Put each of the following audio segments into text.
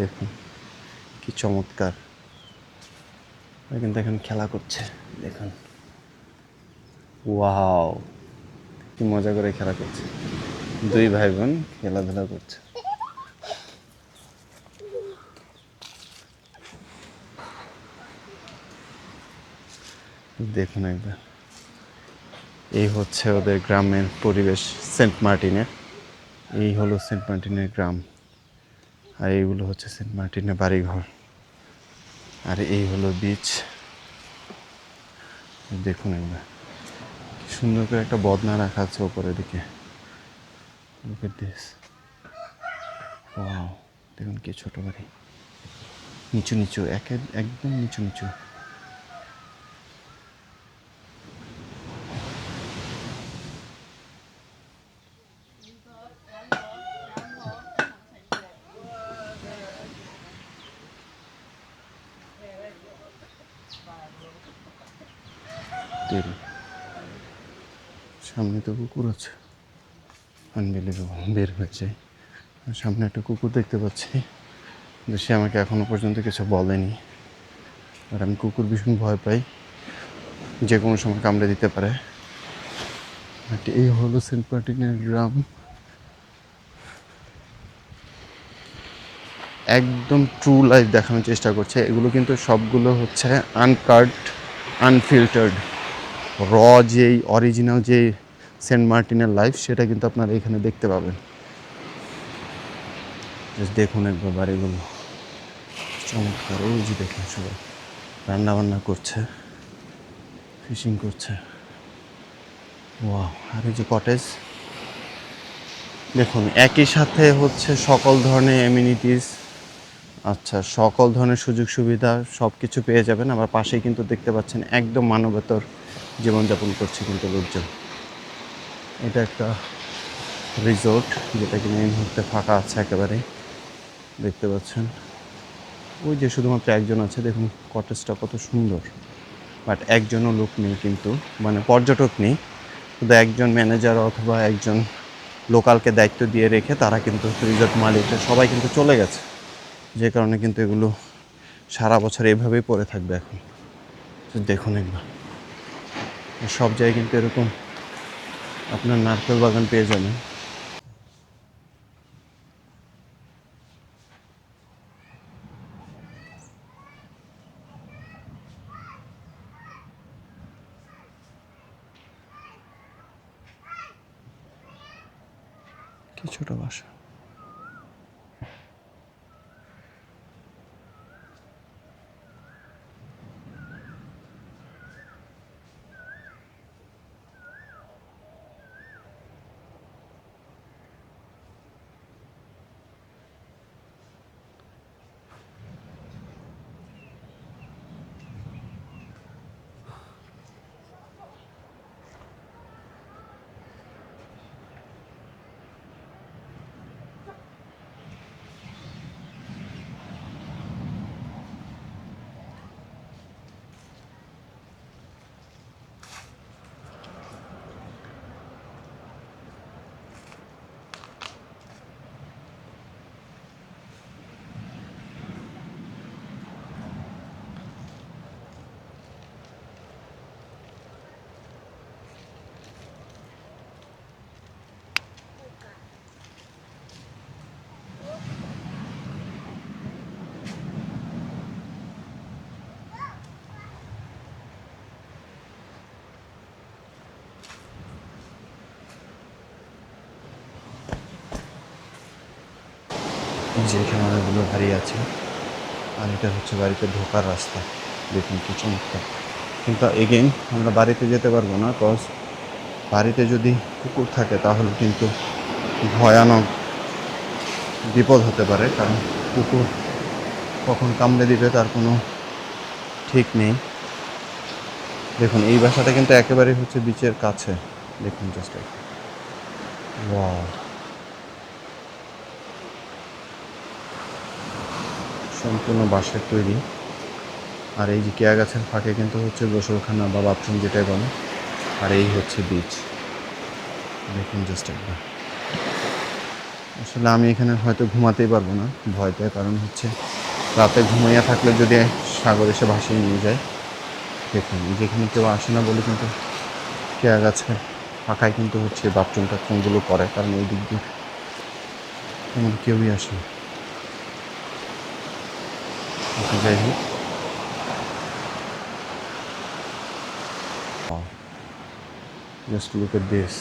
দেখুন, কি চমৎকার। কিন্তু এখন খেলা করছে, দেখুন। ওয়াও, কি মজা করে খেলা করছে। দুই ভাই বোন খেলাধুলা করছে। দেখুন একবার। এই হচ্ছে ওদের গ্রামের পরিবেশ, সেন্ট মার্টিনের। এই হলো সেন্ট মার্টিনের গ্রাম। আর এইগুলো হচ্ছে সেন্ট মার্টিনের বাড়িঘর। আর এই হলো বিচ দেখুন কি সুন্দর করে একটা বদনা রাখা আছে ওপরের দিকে. দেখুন কি ছোট বাড়ি। নিচু নিচু, একে একদম নিচু নিচু তৈরি সামনে তো কুকুর আছে। আনবিলিভেবল বের হয়ে আর সামনে একটা কুকুর দেখতে পাচ্ছি। কিন্তু সে আমাকে এখনও পর্যন্ত কিছু বলেনি। আর আমি কুকুর ভীষণ ভয় পাই। যে কোনো সময় কামড়ে দিতে পারে। এই হলো সেন্ট মার্টিনের গ্রাম। একদম ট্রু লাইফ দেখানোর চেষ্টা করছে। এগুলো কিন্তু সবগুলো হচ্ছে আনকার্ড আনফিল্টার্ড র যেই অরিজিনাল যে সেন্ট মার্টিনের লাইফ, সেটা কিন্তু আপনারা এখানে দেখতে পাবেন। দেখুন একবার বাড়িগুলো। চমৎকার ওই যে দেখুন সবাই। রান্না বান্না করছে, ফিশিং করছে। ওয়াও, আর এই যে কটেজ। দেখুন, একই সাথে হচ্ছে সকল ধরনের এমিনিটিস আচ্ছা সকল ধরনের সুযোগ সুবিধা সব কিছু পেয়ে যাবেন। আবার পাশেই কিন্তু দেখতে পাচ্ছেন একদম মানবতর জীবনযাপন করছে কিন্তু লোকজন। এটা একটা রিসোর্ট যেটা কিনা এই মুহূর্তে ফাঁকা আছে একেবারে দেখতে পাচ্ছেন। ওই যে শুধুমাত্র একজন আছে, দেখুন কটেজটা কত সুন্দর। বাট একজনও লোক নেই কিন্তু মানে পর্যটক নেই। শুধু একজন ম্যানেজার অথবা একজন লোকালকে দায়িত্ব দিয়ে রেখে তারা কিন্তু রিসোর্ট মালিকরা সবাই কিন্তু চলে গেছে। যে কারণে কিন্তু এগুলো সারা বছর এভাবেই পড়ে থাকবে এখন। দেখুন একবার। সব জায়গায় কিন্তু এরকম আপনার নারকেল বাগান পেয়ে যাবেন কি ছোট বাসা যে এখানে অনেকগুলো গাড়ি আছে, আর এটা হচ্ছে বাড়িতে ঢোকার রাস্তা, দেখুন কি চমৎকার। কিন্তু এগেইন আমরা বাড়িতে যেতে পারব না কজ বাড়িতে যদি কুকুর থাকে, তাহলে কিন্তু ভয়ানক বিপদ হতে পারে, কারণ কুকুর কখন কামড়ে দিবে তার কোনো ঠিক নেই। দেখুন, এই বাসাটা কিন্তু একেবারেই হচ্ছে বিচের কাছে। দেখুন জাস্ট ওয়াও সম্পূর্ণ বাঁশের তৈরি। আর এই যে কেয়া গাছের ফাঁকে কিন্তু হচ্ছে গোসলখানা বা বাথরুম যেটাই বলে আর এই হচ্ছে বিচ দেখুন জাস্ট একবার। আসলে আমি এখানে হয়তো ঘুমাতেই পারব না, ভয়তে, কারণ হচ্ছে রাতে ঘুমাইয়া থাকলে যদি সাগর এসে ভাসিয়ে নিয়ে যায়, দেখুন যেখানে কেউ আসে না বলে কিন্তু কেয়া গাছে ফাঁকায় কিন্তু হচ্ছে বাথরুম টাথরুমগুলো করে, কারণ ওই দিক দিয়ে তেমন কেউই আসে না। আচ্ছা, যাই হোক জাস্ট লুক এট দিস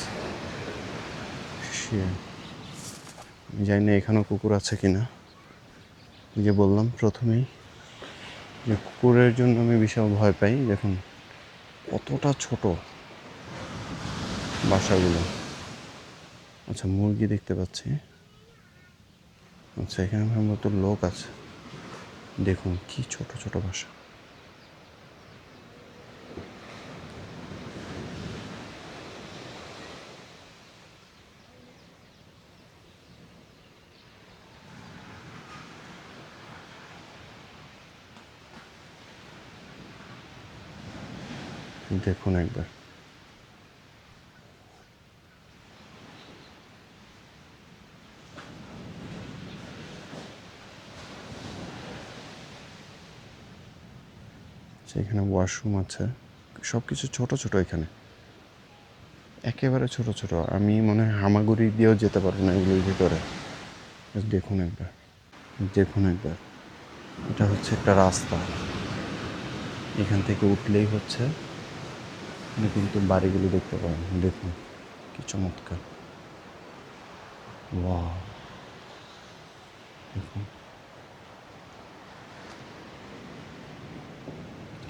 জানি না এখানেও কুকুর আছে কি না যে বললাম প্রথমেই যে কুকুরের জন্য আমি বিশাল ভয় পাই। দেখুন কতটা ছোট বাসাগুলো। আচ্ছা মুরগি দেখতে পাচ্ছি। আচ্ছা এখানে সম্ভবত লোক আছে। দেখুন কি ছোট ছোট বাসা দেখুন একবার। সেখানে ওয়াশরুম আছে। সব কিছু ছোট ছোট এখানে। একেবারে ছোট ছোট। আমি মনে হয় হামাগুড়ি দিয়েও যেতে পারব না এগুলোর ভিতরে। দেখুন একবার। দেখুন একবার। এটা হচ্ছে একটা রাস্তা। এখান থেকে উঠলেই হচ্ছে। আপনি কিন্তু বাড়িগুলো দেখতে পাবেন দেখুন, কি চমৎকার। ওয়াও দেখুন।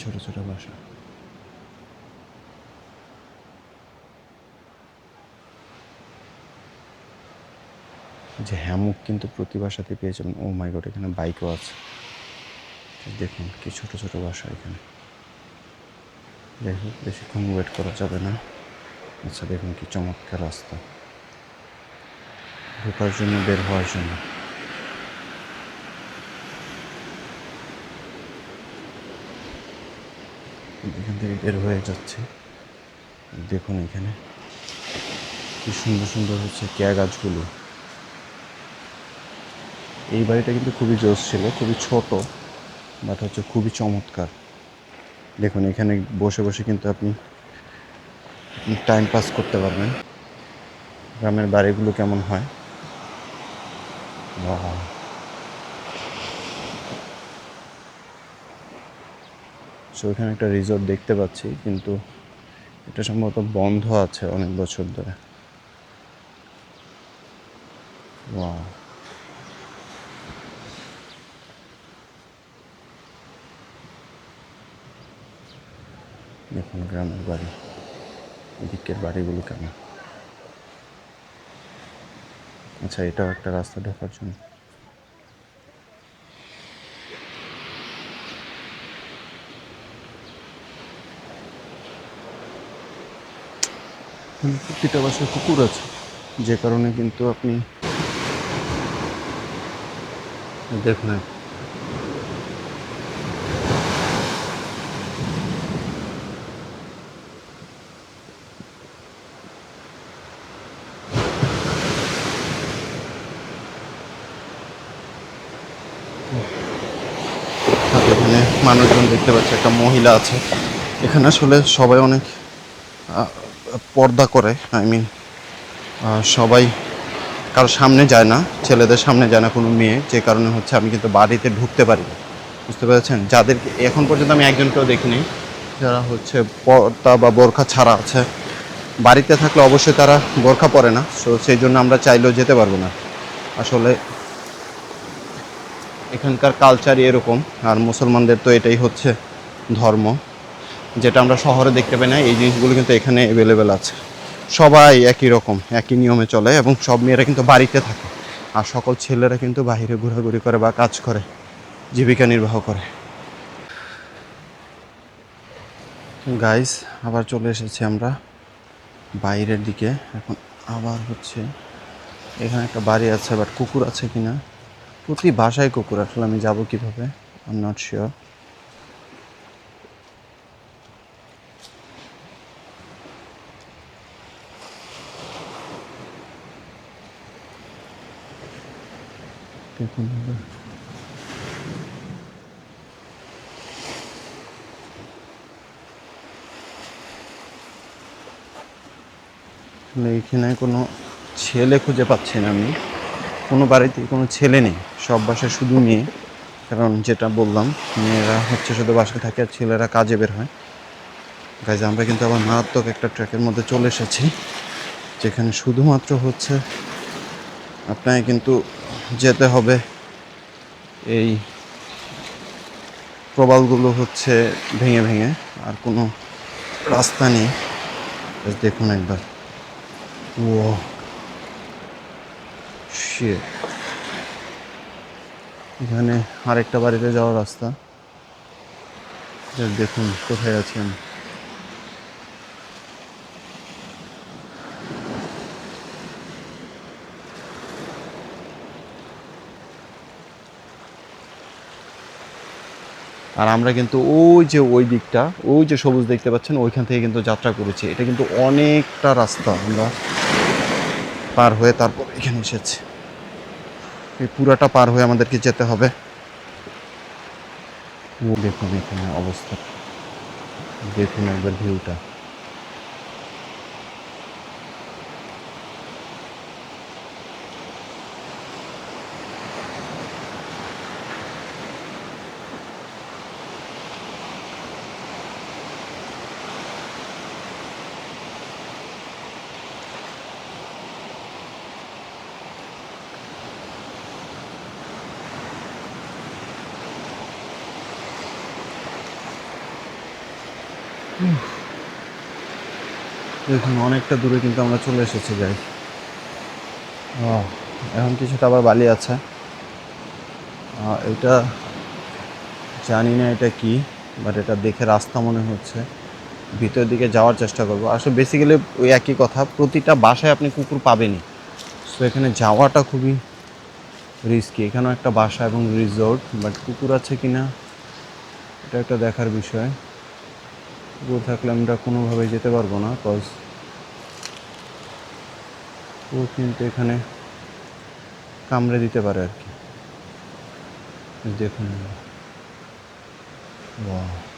ছোট ছোট বাসা যে হ্যামুক কিন্তু প্রতি বাসাতে পেয়ে ও মাই গড, এখানে বাইকও আছে। দেখুন কি ছোট ছোট বাসা এখানে। দেখুন বেশিক্ষণ ওয়েট করা যাবে না। আচ্ছা দেখুন কি চমৎকার রাস্তা। ঢোকার জন্য বের হওয়ার জন্য। এখান থেকে বের হয়ে যাচ্ছে। দেখুন এখানে কি সুন্দর সুন্দর হচ্ছে কেয়া গাছগুলো। এই বাড়িটা কিন্তু খুবই জোস ছিল, খুবই ছোট বাট হচ্ছে খুবই চমৎকার। দেখুন, এখানে বসে বসে কিন্তু আপনি টাইম পাস করতে পারবেন। গ্রামের বাড়িগুলো কেমন হয়? Wow. সো এখানে একটা রিসোর্ট দেখতে পাচ্ছি, কিন্তু এটা সম্ভবত বন্ধ আছে অনেক বছর ধরে. দেখুন গ্রামের বাড়ি, এদিকের বাড়িগুলো কেমন। আচ্ছা এটাও একটা রাস্তা ঢোকার জন্য। এখানে প্রতিটা বাসায় কুকুর আছে, যে কারণে কিন্তু আপনি দেখুন এখানে মানুষজন দেখতে পাচ্ছি, একটা মহিলা আছে। এখানে আসলে সবাই অনেক পর্দা করে আই মিন সবাই কারও সামনে যায় না, ছেলেদের সামনে যায় না কোনো মেয়ে, যে কারণে হচ্ছে আমি কিন্তু বাড়িতে ঢুকতে পারি বুঝতে পেরেছেন? যাদেরকে, এখন পর্যন্ত আমি একজনকেও দেখিনি, যারা হচ্ছে পর্দা বা বোরখা ছাড়া আছে। বাড়িতে থাকলে অবশ্যই তারা বোরখা পরে না সো সেই জন্য আমরা চাইলেও যেতে পারব না। আসলে এখানকার কালচারই এরকম, আর মুসলমানদের তো এটাই হচ্ছে ধর্ম। যেটা আমরা শহরে দেখতে পাই না, এই জিনিসগুলো কিন্তু এখানে অ্যাভেলেবেল আছে। সবাই একই রকম, একই নিয়মে চলে এবং সব মেয়েরা কিন্তু বাড়িতে থাকে। আর সকল ছেলেরা কিন্তু বাইরে ঘোরাঘুরি করে বা কাজ করে, জীবিকা নির্বাহ করে। গাইস আবার চলে এসেছি আমরা বাইরের দিকে। এখন আবার হচ্ছে, এখানে একটা বাড়ি আছে বাট কুকুর আছে কিনা? প্রতি বাসায় কুকুর, আসলে আমি যাব কীভাবে? আই এম নট শিওর এবার। এখানে কোনো ছেলে খুঁজে পাচ্ছি না আমি কোনো বাড়িতে কোনো ছেলে নেই, সব বাসায় শুধু মেয়ে কারণ যেটা বললাম, মেয়েরা হচ্ছে শুধু বাসায় থাকে আর ছেলেরা কাজে বের হয় গাইজ আমরা কিন্তু আবার মারাত্মক একটা ট্র্যাকের মধ্যে চলে এসেছি, যেখানে শুধুমাত্র হচ্ছে, আপনাকে কিন্তু যেতে হবে। এই প্রবালগুলো হচ্ছে ভেঙে ভেঙে, আর কোনো রাস্তা নেই। দেখুন একবার। ও এখানে আরেকটা বাড়িতে যাওয়ার রাস্তা। দেখুন, কোথায় আছি আমি। আর আমরা কিন্তু ওই যে ওই দিকটা, ওই যে সবুজ দেখতে পাচ্ছেন, ওইখান থেকে কিন্তু যাত্রা করেছি। এটা কিন্তু অনেকটা রাস্তা আমরা পার হয়ে তারপর এখানে এসেছি। এই পুরাটা পার হয়ে আমাদেরকে যেতে হবে। দেখুন এখানে অবস্থা। দেখুন একবার ভিউটা। দেখুন, অনেকটা দূরে কিন্তু আমরা চলে এসেছি যাই এখন কিছুটা আবার বালি আছে। এটা জানি না এটা কি বাট এটা দেখে রাস্তা মনে হচ্ছে। ভিতরের দিকে যাওয়ার চেষ্টা করব। আসলে বেসিক্যালি ওই একই কথা, প্রতিটা বাসায় আপনি কুকুর পাবেনই। সো এখানে যাওয়াটা খুবই রিস্কি এখানেও একটা বাসা এবং রিসোর্ট বাট কুকুর আছে কি না এটা একটা দেখার বিষয়। কুকুর থাকলে আমরা কোনোভাবে যেতে পারব না কজ ও কিন্তু এখানে কামড়ে দিতে পারে আর কি দেখুন Wow.